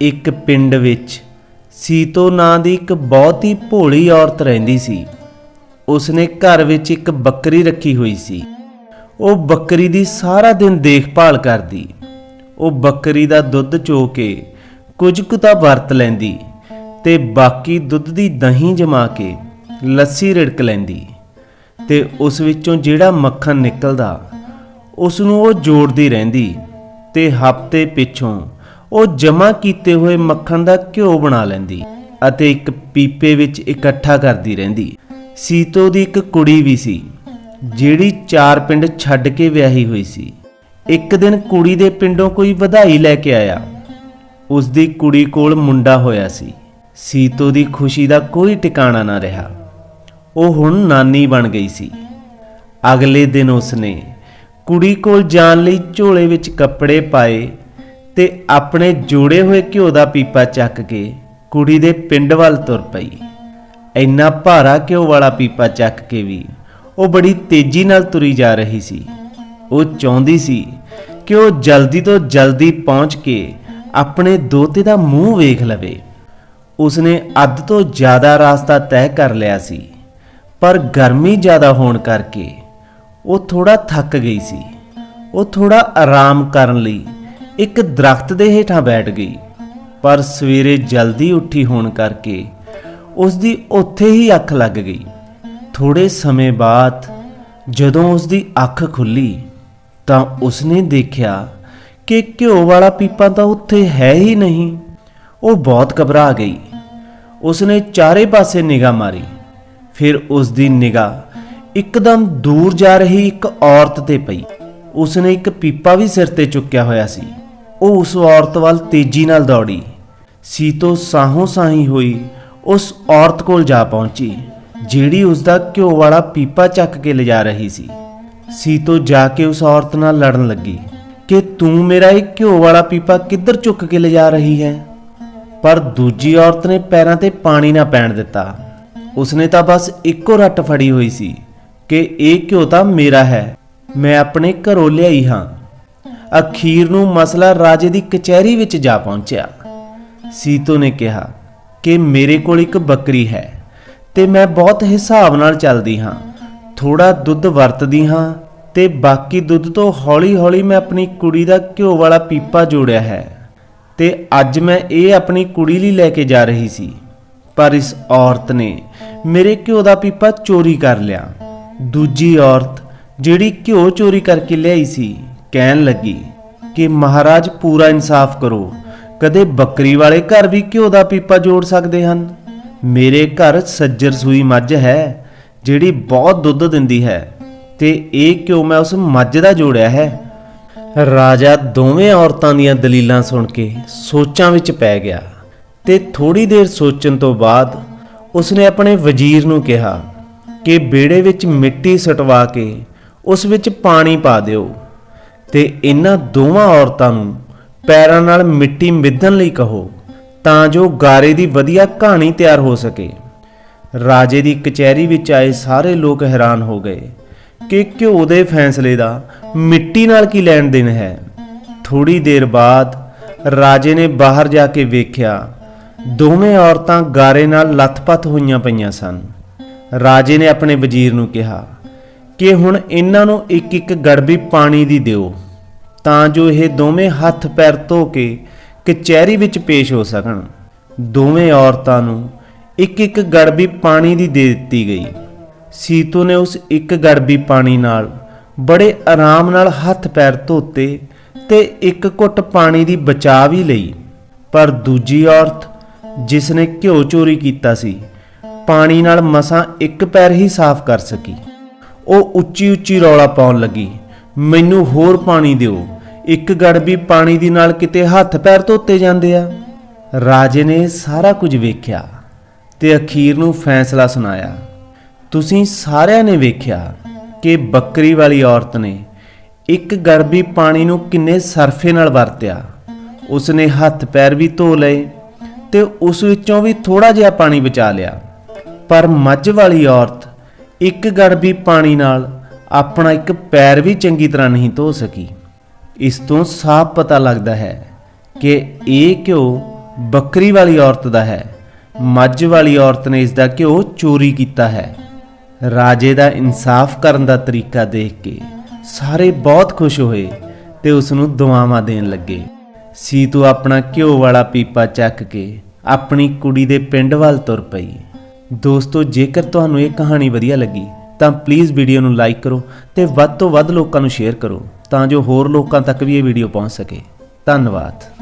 ਇੱਕ ਪਿੰਡ ਵਿੱਚ ਸੀਤੋ ਨਾਂ ਦੀ ਇੱਕ ਬਹੁਤ ਹੀ ਭੋਲੀ ਔਰਤ ਰਹਿੰਦੀ ਸੀ। ਉਸਨੇ ਘਰ ਵਿੱਚ ਇੱਕ ਬੱਕਰੀ ਰੱਖੀ ਹੋਈ ਸੀ। ਉਹ ਬੱਕਰੀ ਦੀ ਸਾਰਾ ਦਿਨ ਦੇਖਭਾਲ ਕਰਦੀ। ਉਹ ਬੱਕਰੀ ਦਾ ਦੁੱਧ ਚੋ ਕੇ ਕੁਝ ਕੁ ਤਾਂ ਵਰਤ ਲੈਂਦੀ ਤੇ ਬਾਕੀ ਦੁੱਧ ਦੀ ਦਹੀਂ ਜਮਾ ਕੇ ਲੱਸੀ ਰਿੜਕ ਲੈਂਦੀ ਤੇ ਉਸ ਵਿੱਚੋਂ ਜਿਹੜਾ ਮੱਖਣ ਨਿਕਲਦਾ ਉਸ ਨੂੰ ਉਹ ਜੋੜਦੀ ਰਹਿੰਦੀ ਤੇ ਹਫ਼ਤੇ ਪਿੱਛੋਂ ਉਹ ਜਮ੍ਹਾਂ ਕੀਤੇ ਹੋਏ ਮੱਖਣ ਦਾ ਘਿਓ ਬਣਾ ਲੈਂਦੀ ਅਤੇ ਇੱਕ ਪੀਪੇ ਵਿੱਚ ਇਕੱਠਾ ਕਰਦੀ ਰਹਿੰਦੀ। ਸੀਤੋ ਦੀ ਇੱਕ ਕੁੜੀ ਵੀ ਸੀ, ਜਿਹੜੀ ਚਾਰ ਪਿੰਡ ਛੱਡ ਕੇ ਵਿਆਹੀ ਹੋਈ ਸੀ। ਇੱਕ ਦਿਨ ਕੁੜੀ ਦੇ ਪਿੰਡੋਂ ਕੋਈ ਵਧਾਈ ਲੈ ਕੇ ਆਇਆ। ਉਸ ਦੀ ਕੁੜੀ ਕੋਲ ਮੁੰਡਾ ਹੋਇਆ ਸੀ। ਸੀਤੋ ਦੀ ਖੁਸ਼ੀ ਦਾ ਕੋਈ ਟਿਕਾਣਾ ਨਾ ਰਿਹਾ। ਉਹ ਹੁਣ ਨਾਨੀ ਬਣ ਗਈ ਸੀ। ਅਗਲੇ ਦਿਨ ਉਸਨੇ ਕੁੜੀ ਕੋਲ ਜਾਣ ਲਈ ਝੋਲੇ ਵਿੱਚ ਕੱਪੜੇ ਪਾਏ ਤੇ ਆਪਣੇ ਜੋੜੇ ਹੋਏ ਘਿਓ ਦਾ ਪੀਪਾ ਚੱਕ ਕੇ ਕੁੜੀ ਦੇ ਪਿੰਡ ਵੱਲ ਤੁਰ ਪਈ। ਇੰਨਾ ਭਾਰਾ ਘਿਓ ਵਾਲਾ ਪੀਪਾ ਚੱਕ ਕੇ ਵੀ ਉਹ ਬੜੀ ਤੇਜ਼ੀ ਨਾਲ ਤੁਰੀ ਜਾ ਰਹੀ ਸੀ। ਉਹ ਚਾਹੁੰਦੀ ਸੀ ਕਿ ਉਹ ਜਲਦੀ ਤੋਂ ਜਲਦੀ ਪਹੁੰਚ ਕੇ ਆਪਣੇ ਦੋਤੇ ਦਾ ਮੂੰਹ ਵੇਖ ਲਵੇ। ਉਸਨੇ ਅੱਧ ਤੋਂ ਜ਼ਿਆਦਾ ਰਾਸਤਾ ਤੈਅ ਕਰ ਲਿਆ ਸੀ, ਪਰ ਗਰਮੀ ਜ਼ਿਆਦਾ ਹੋਣ ਕਰਕੇ ਉਹ ਥੋੜਾ ਥੱਕ ਗਈ ਸੀ। ਉਹ ਥੋੜਾ ਆਰਾਮ ਕਰਨ ਲਈ ਇੱਕ ਦਰਖਤ ਦੇ ਹੇਠਾਂ ਬੈਠ ਗਈ, ਪਰ ਸਵੇਰੇ ਜਲਦੀ ਉੱਠੀ ਹੋਣ ਕਰਕੇ ਉਸ ਦੀ ਉੱਥੇ ਹੀ ਅੱਖ ਲੱਗ ਗਈ। ਥੋੜੇ ਸਮੇਂ ਬਾਅਦ ਜਦੋਂ ਉਸ ਦੀ ਅੱਖ ਖੁੱਲੀ, ਤਾਂ ਉਸਨੇ ਦੇਖਿਆ ਕਿ ਘਿਓ ਵਾਲਾ ਪੀਪਾ ਤਾਂ ਉੱਥੇ ਹੈ ਹੀ ਨਹੀਂ। ਉਹ ਬਹੁਤ ਘਬਰਾ ਗਈ। ਉਸਨੇ ਚਾਰੇ ਪਾਸੇ ਨਿਗਾਹ ਮਾਰੀ। ਫਿਰ ਉਸ ਦੀ ਨਿਗਾਹ ਇੱਕਦਮ ਦੂਰ ਜਾ ਰਹੀ ਇੱਕ ਔਰਤ ਤੇ ਪਈ। ਉਸਨੇ ਇੱਕ ਪੀਪਾ ਵੀ ਸਿਰ ਤੇ ਚੁੱਕਿਆ ਹੋਇਆ ਸੀ। ਉਹ ਉਸ ਔਰਤ ਵੱਲ ਤੇਜ਼ੀ ਨਾਲ ਦੌੜੀ। ਸੀਤੋ ਸਾਹੋਂ ਸਾਹੀ ਹੋਈ ਉਸ ਔਰਤ ਕੋਲ ਜਾ ਪਹੁੰਚੀ, ਜਿਹੜੀ ਉਸ ਦਾ ਘਿਓ ਵਾਲਾ ਪੀਪਾ ਚੱਕ ਕੇ ਲਿਜਾ ਰਹੀ ਸੀ। ਸੀਤੋ ਜਾ ਕੇ ਉਸ ਔਰਤ ਨਾਲ ਲੜਨ ਲੱਗੀ ਕਿ ਤੂੰ ਮੇਰਾ ਇਹ ਘਿਓ ਵਾਲਾ ਪੀਪਾ ਕਿੱਧਰ ਚੁੱਕ ਕੇ ਲਿਜਾ ਰਹੀ ਹੈ? ਪਰ ਦੂਜੀ ਔਰਤ ਨੇ ਪੈਰਾਂ ਤੇ ਪਾਣੀ ਨਾ ਪੈਣ ਦਿੱਤਾ। ਉਸਨੇ ਤਾਂ ਬਸ ਇੱਕੋ ਰੱਟ ਫੜੀ ਹੋਈ ਸੀ ਕਿ ਇਹ ਘਿਓ ਤਾਂ ਮੇਰਾ ਹੈ, ਮੈਂ ਆਪਣੇ ਘਰੋਂ ਲਿਆਈ ਹਾਂ। ਅਖੀਰ ਨੂੰ ਮਸਲਾ ਰਾਜੇ ਦੀ ਕਚਹਿਰੀ ਵਿੱਚ ਜਾ ਪਹੁੰਚਿਆ। ਸੀਤੋ ਨੇ ਕਿਹਾ ਕਿ ਮੇਰੇ ਕੋਲ ਇੱਕ ਬੱਕਰੀ ਹੈ ਤੇ ਮੈਂ ਬਹੁਤ ਹਿਸਾਬ ਨਾਲ ਚੱਲਦੀ ਹਾਂ। ਥੋੜਾ ਦੁੱਧ ਵਰਤਦੀ ਹਾਂ ਤੇ ਬਾਕੀ ਦੁੱਧ ਤੋਂ ਹੌਲੀ-ਹੌਲੀ ਮੈਂ ਆਪਣੀ ਕੁੜੀ ਦਾ ਘਿਓ ਵਾਲਾ ਪੀਪਾ ਜੋੜਿਆ ਹੈ। ਤੇ ਅੱਜ ਮੈਂ ਇਹ ਆਪਣੀ ਕੁੜੀ ਲਈ ਲੈ ਕੇ ਜਾ ਰਹੀ ਸੀ। ਪਰ ਇਸ ਔਰਤ ਨੇ ਮੇਰੇ ਘਿਓ ਦਾ ਪੀਪਾ ਚੋਰੀ ਕਰ ਲਿਆ। ਦੂਜੀ ਔਰਤ ਜਿਹੜੀ ਘਿਓ ਚੋਰੀ ਕਰਕੇ ਲਿਆਈ ਸੀ ਕਹਿਣ ਲੱਗੀ ਕਿ ਮਹਾਰਾਜ ਪੂਰਾ ਇਨਸਾਫ ਕਰੋ। ਕਦੇ ਬੱਕਰੀ ਵਾਲੇ ਘਰ ਵੀ ਘਿਓ ਦਾ ਪੀਪਾ ਜੋੜ ਸਕਦੇ ਹਨ? ਮੇਰੇ ਘਰ ਸੱਜਰ ਸੂਈ ਮੱਝ ਹੈ, ਜਿਹੜੀ ਬਹੁਤ ਦੁੱਧ ਦਿੰਦੀ ਹੈ, ਤੇ ਇਹ ਘਿਓ ਮੈਂ ਉਸ ਮੱਝ ਦਾ ਜੋੜਿਆ ਹੈ। ਰਾਜਾ ਦੋਵੇਂ ਔਰਤਾਂ ਦੀਆਂ ਦਲੀਲਾਂ ਸੁਣ ਕੇ ਸੋਚਾਂ ਵਿੱਚ ਪੈ ਗਿਆ ਤੇ ਥੋੜੀ ਦੇਰ ਸੋਚਣ ਤੋਂ ਬਾਅਦ ਉਸਨੇ ਆਪਣੇ ਵਜ਼ੀਰ ਨੂੰ ਕਿਹਾ ਕਿ ਬੇੜੇ ਵਿੱਚ ਮਿੱਟੀ ਸਟਵਾ ਕੇ ਉਸ ਵਿੱਚ ਪਾਣੀ ਪਾ ਦਿਓ। ਤੇ ਇਹਨਾਂ ਦੋਵਾਂ ਔਰਤਾਂ ਨੂੰ ਪੈਰਾਂ ਨਾਲ ਮਿੱਟੀ ਮਿੱਧਣ ਲਈ ਕਹੋ, ਤਾਂ ਜੋ ਗਾਰੇ ਦੀ ਵਧੀਆ ਕਹਾਣੀ ਤਿਆਰ ਹੋ ਸਕੇ। ਰਾਜੇ ਦੀ ਕਚਹਿਰੀ ਵਿੱਚ ਆਏ ਸਾਰੇ ਲੋਕ ਹੈਰਾਨ ਹੋ ਗਏ ਕਿ ਘਿਓ ਦੇ ਫੈਸਲੇ ਦਾ ਮਿੱਟੀ ਨਾਲ ਕੀ ਲੈਣ ਦੇਣ ਹੈ। ਥੋੜੀ ਦੇਰ ਬਾਅਦ ਰਾਜੇ ਨੇ ਬਾਹਰ ਜਾ ਕੇ ਵੇਖਿਆ, ਦੋਵੇਂ ਔਰਤਾਂ ਗਾਰੇ ਨਾਲ ਲੱਥਪੱਥ ਹੋਈਆਂ ਪਈਆਂ ਸਨ। ਰਾਜੇ ਨੇ ਆਪਣੇ ਵਜ਼ੀਰ ਨੂੰ ਕਿਹਾ ਕਿ ਹੁਣ ਇਹਨਾਂ ਨੂੰ ਇੱਕ ਇੱਕ ਗੜਬੀ ਪਾਣੀ ਦੀ ਦਿਓ, ਤਾਂ ਜੋ ਇਹ ਦੋਵੇਂ ਹੱਥ ਪੈਰ ਧੋ ਕੇ ਕਚਹਿਰੀ ਵਿੱਚ ਪੇਸ਼ ਹੋ ਸਕਣ। ਦੋਵੇਂ ਔਰਤਾਂ ਨੂੰ ਇੱਕ ਇੱਕ ਗੜਬੀ ਪਾਣੀ ਦੀ ਦੇ ਦਿੱਤੀ ਗਈ। ਸੀਤੂ ਨੇ ਉਸ ਇੱਕ ਗੜਬੀ ਪਾਣੀ ਨਾਲ ਬੜੇ ਆਰਾਮ ਨਾਲ ਹੱਥ ਪੈਰ ਧੋਤੇ ਤੇ ਇੱਕ ਘੁੱਟ ਪਾਣੀ ਦੀ ਬਚਾ ਵੀ ਲਈ। ਪਰ ਦੂਜੀ ਔਰਤ, ਜਿਸ ਨੇ ਘਿਓ ਚੋਰੀ ਕੀਤਾ ਸੀ, ਪਾਣੀ ਨਾਲ ਮਸਾਂ ਇੱਕ ਪੈਰ ਹੀ ਸਾਫ਼ ਕਰ ਸਕੀ। ਉਹ ਉੱਚੀ ਉੱਚੀ ਰੌਲਾ ਪਾਉਣ ਲੱਗੀ। ਮੈਨੂੰ ਹੋਰ ਪਾਣੀ ਦਿਓ। ਇੱਕ ਗੜਬੀ ਪਾਣੀ ਦੀ ਨਾਲ ਕਿਤੇ ਹੱਥ ਪੈਰ ਧੋਤੇ ਜਾਂਦੇ ਆ। ਰਾਜੇ ਨੇ ਸਾਰਾ ਕੁਝ ਵੇਖਿਆ ਤੇ ਅਖੀਰ ਨੂੰ ਫੈਸਲਾ ਸੁਣਾਇਆ। ਤੁਸੀਂ ਸਾਰਿਆਂ ਨੇ ਵੇਖਿਆ ਕਿ ਬੱਕਰੀ ਵਾਲੀ ਔਰਤ ਨੇ ਇੱਕ ਗੜਬੀ ਪਾਣੀ ਨੂੰ ਕਿੰਨੇ ਸਰਫੇ ਨਾਲ ਵਰਤਿਆ। ਉਸਨੇ ਹੱਥ ਪੈਰ ਵੀ ਧੋ ਲਏ ਤੇ ਉਸ ਵਿੱਚੋਂ ਵੀ ਥੋੜਾ ਜਿਹਾ ਪਾਣੀ ਬਚਾ ਲਿਆ। ਪਰ ਮੱਝ ਵਾਲੀ ਔਰਤ ਇੱਕ ਗੜਬੀ ਪਾਣੀ ਨਾਲ ਆਪਣਾ ਇੱਕ ਪੈਰ ਵੀ ਚੰਗੀ ਤਰ੍ਹਾਂ ਨਹੀਂ ਧੋ ਸਕੀ। ਇਸ ਤੋਂ ਸਾਫ਼ ਪਤਾ ਲੱਗਦਾ ਹੈ ਕਿ ਇਹ ਘਿਓ ਬੱਕਰੀ ਵਾਲੀ ਔਰਤ ਦਾ ਹੈ। ਮੱਝ ਵਾਲੀ ਔਰਤ ਨੇ ਇਸ ਦਾ ਘਿਓ ਚੋਰੀ ਕੀਤਾ ਹੈ। ਰਾਜੇ ਦਾ ਇਨਸਾਫ ਕਰਨ ਦਾ ਤਰੀਕਾ ਦੇਖ ਕੇ ਸਾਰੇ ਬਹੁਤ ਖੁਸ਼ ਹੋਏ ਤੇ ਉਸ ਨੂੰ ਦੁਆਵਾਂ ਦੇਣ ਲੱਗੇ। ਸੀਤੂ ਆਪਣਾ ਘਿਓ ਵਾਲਾ ਪੀਪਾ ਚੱਕ ਕੇ ਆਪਣੀ ਕੁੜੀ ਦੇ ਪਿੰਡ ਵੱਲ ਤੁਰ ਪਈ। ਦੋਸਤੋ, ਜੇਕਰ ਤੁਹਾਨੂੰ ਇਹ ਕਹਾਣੀ ਵਧੀਆ ਲੱਗੀ, ਤਾਂ ਪਲੀਜ਼ ਵੀਡੀਓ ਨੂੰ ਲਾਈਕ ਕਰੋ ਤੇ ਵੱਧ ਤੋਂ ਵੱਧ ਲੋਕਾਂ ਨੂੰ ਸ਼ੇਅਰ ਕਰੋ, ਤਾਂ ਜੋ ਹੋਰ ਲੋਕਾਂ ਤੱਕ ਵੀ ਇਹ ਵੀਡੀਓ ਪਹੁੰਚ ਸਕੇ। ਧੰਨਵਾਦ।